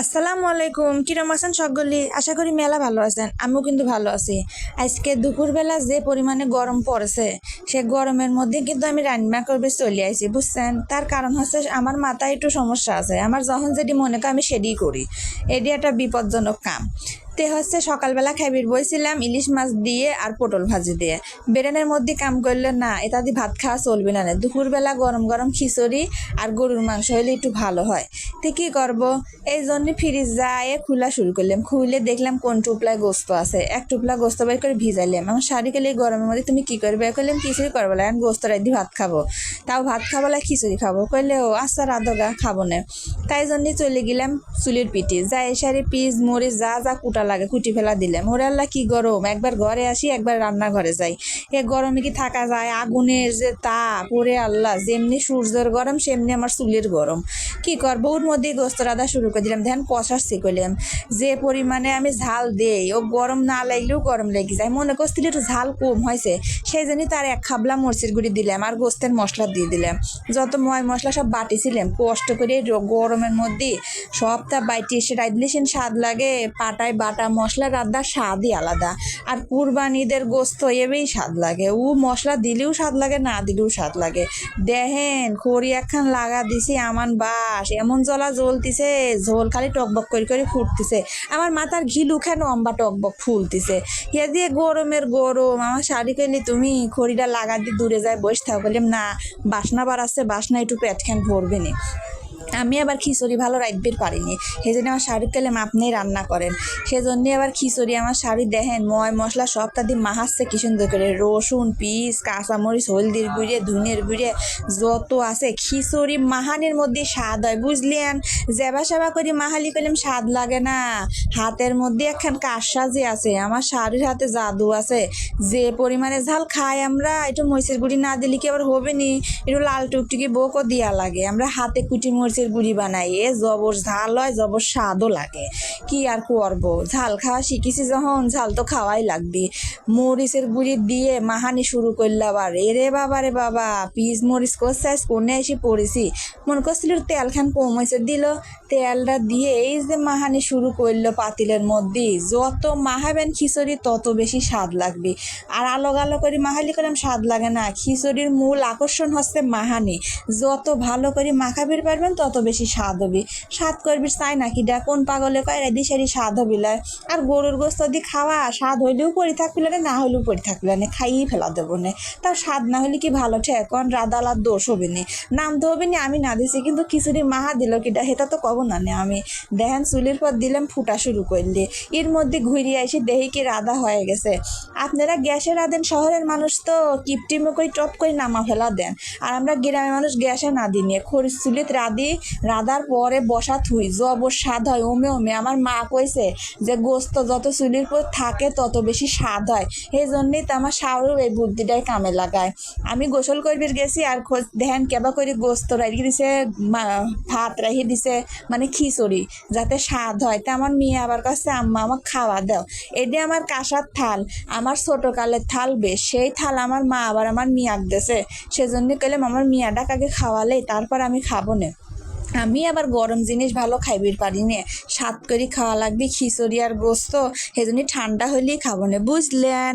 আসসালামু আলাইকুম। কিরম আছেন সকলি? আশা করি মেলা ভালো আছেন। আমিও কিন্তু ভালো আছি। আজকে দুপুরবেলা যে পরিমাণে গরম পড়েছে, সে গরমের মধ্যে কিন্তু আমি রান্না করবে চলে আইছি, বুঝছেন? তার কারণ হচ্ছে আমার মাথায় একটু সমস্যা আছে। আমার যখন যেটি মনে করে আমি সেটি করি। এটি একটা বিপজ্জনক কাম। তে হচ্ছে, সকালবেলা খাইবির বইছিলাম ইলিশ মাছ দিয়ে আর পটল ভাজি দিয়ে। বেরেনের মধ্যে কাম করলে না, এটা দিয়ে ভাত খাওয়া চলবে না। দুপুরবেলা গরম গরম খিচুড়ি আর গরুর মাংস হলে একটু ভালো হয়। তো কী করব? এই জন্য ফ্রিজ যায় খোলা শুরু করলাম। খুলে দেখলাম কোন টুপলায় গোস্ত আছে। এক টুপলা গোস্ত বের করে ভিজাইলাম। আমার শাড়ি এই গরমের মধ্যে তুমি কি করবে? করলাম খিচুড়ি করব আমি গোস্ত রাই দিয়ে ভাত খাব। তাও ভাত খাব খিচুড়ি খাব। কইলে ও আচ্ছা রাধগা, খাব না। তাই জন্যই চলে গেলাম চুলির পিঠে। যা এসারে পিস, মরিচ, যা যা কুটা লাগে, কুটি ফেলা দিলাম। ওরে আল্লাহ, কি গরম। একবার ঘরে আসি, একবার রান্নাঘরে যাই। এ গরমে কি থাকা যায়? আগুনের যে তাপ, ওরে আল্লাহ, যেমনি সূর্যের গরম, সেমনি আমার চুলের গরম। কি করব? ওর মধ্যেই গোস্ত রাধা শুরু করে দিলাম। ধ্যান কষাচ্ছি করলাম। যে পরিমাণে আমি ঝাল দেই, ও গরম না লাগলেও গরম লেগে যায়। মনে করছিল একটু ঝাল কম হয়েছে। সেই জন্যই তার এক খাবলা মরচির গুঁড়ি দিলাম আর গোস্তের মশলা দিয়ে দিলাম। যত ময় মশলা সব বাটিছিলাম, কষ্ট করে র- গরমের মধ্যে সবটা বাইটি এসে সেন স্বাদ লাগে, পাটায় বাটা, মশলা রান্নার স্বাদই আলাদা। আর কুরবানিদের গোস্ত এবেই স্বাদ লাগে। ও মশলা দিলেও স্বাদ লাগে, না দিলেও স্বাদ লাগে। দেখেন, খড়ি একখান লাগা দিছি আমান বাস, এমন জ্বলা জ্বলতিছে, ঝোল খালি টকবক করে করে ফুটতেছে। আমার মাথার ঘিলু কেন অম্বা টকবক ফুলতিছে? হে দিয়ে গরমের গরম? আমার শাড়ি কেলি তুমি খড়িটা লাগা দিয়ে দূরে যায় বসে থাকো। বললাম না, বাসনা বাড়াচ্ছে বাসনা একটু পেট খান ভরবে না। আমি আবার খিচুড়ি ভালো রাখতে পারিনি। সেই জন্য আমার শাড়ির তেলে আপনি রান্না করেন। সেজন্য আবার খিচুড়ি আমার শাড়ি দেখেন, ময় মশলা সব তাদি মাহাচ্ছে কি সুন্দর করে। রসুন, পিস, কাঁচামরিচ, হলদির গুঁড়ে, ধুনের গুঁড়ে, যত আছে। খিচুড়ি মাহানির মধ্যে স্বাদ হয়, বুঝলেন? জেবা সেবা করি মাহালি করলাম, স্বাদ লাগে না। হাতের মধ্যে একখান কাঁসা যে আছে, আমার শাড়ির হাতে জাদু আছে। যে পরিমাণে ঝাল খাই আমরা, একটু মরিচের গুঁড়ি না দিলে কি আবার হবে নি? একটু লাল টুকটুকি বোকও দিয়া লাগে। আমরা হাতে কুটি মরিচের গুঁড়ি বানাই এ জবর ঝাল হয় জবর স্বাদও লাগে। কি আর করব? ঝাল খাওয়া শিখেছি যখন, ঝাল তো খাওয়াই লাগবে। মরিচের গুঁড়ি দিয়ে মাহানি শুরু করলে আবার এরে বাবা রে বাবা, পিস মরিচ করছে কোনে এসে পড়েছি? মনে করছিল তেল খান কম হয়েছে, দিল তেলটা দিয়ে এই যে মাহানি শুরু করল পাতিলের মধ্যে, যত মাহাবেন খিচুড়ি তত বেশি স্বাদ লাগবে। আর আলো গালো করে মাহালি করলাম স্বাদ লাগে না, খিচুড়ির মূল আকর্ষণ হচ্ছে মাহানি। যত ভালো করে মাখাবির পারবেন তত বেশি স্বাদ হবে স্বাদ করবি চাই নাকি? ডা কোন পাগলে কয় রেডি সেরি স্বাদ হবি লয়। আর গরুর গোস্ত দি খাওয়া স্বাদ হইলেও পরি থাকবিলে না হইলেও পরি থাকবিলে না খাইয়েই ফেলা দেবো না। তাও স্বাদ না হলে কি ভালো ঠেক কোন রাদালার দোষ হবে না। নাম তো হবে না আমি না দিছি, কিন্তু খিচুড়ি মাহা দিল কিটা সেটা তো কব না নে আমি। দেখেন, চুলির পর দিলাম, ফুটা শুরু করলে। এর মধ্যে ঘুরিয়ে এসে দেহি কি রাধা হয়ে গেছে। আপনারা গ্যাসে রাঁধেন শহরের মানুষ তো কিপটিমো করে টপ করে নামা ফেলা দেন। আর আমরা গ্রামের মানুষ গ্যাসে না দিই নিয়ে চুলিত রাঁধি রাঁধার পরে বসা থুই, জবর স্বাদ হয়, ওমে ওমে। আমার মা কইছে যে, গোস্ত যত চুলির পর থাকে, তত বেশি স্বাদ হয়। সেই জন্যই তো আমার শাওরও এই বুদ্ধিটাই কামে লাগায়। আমি গোসল করবির গেছি আর খোঁজ ধ্যান কেবা করে গোস্ত রাখি দিছে ভাত রাখি দিছে মানে খিচুড়ি, যাতে স্বাদ হয়। তা আমার মেয়ে আবার কাছে আম্মা, আমাকে খাওয়া দাও। এটি আমার কাঁসার থাল, আমার ছোট কালের থাল বেশ। সেই থাল আমার মা আবার আমার মিয়াক দেছে। সেজন্য কইলাম, আমার মিয়াটাকে আগে খাওয়ালে তারপর আমি খাব না। আমি আবার গরম জিনিস ভালো খাইবির পারি না সাত করে খাওয়া লাগবে, খিচুড়ি আর গোস্ত সেজন্য ঠান্ডা হলেই খাব না, বুঝলেন?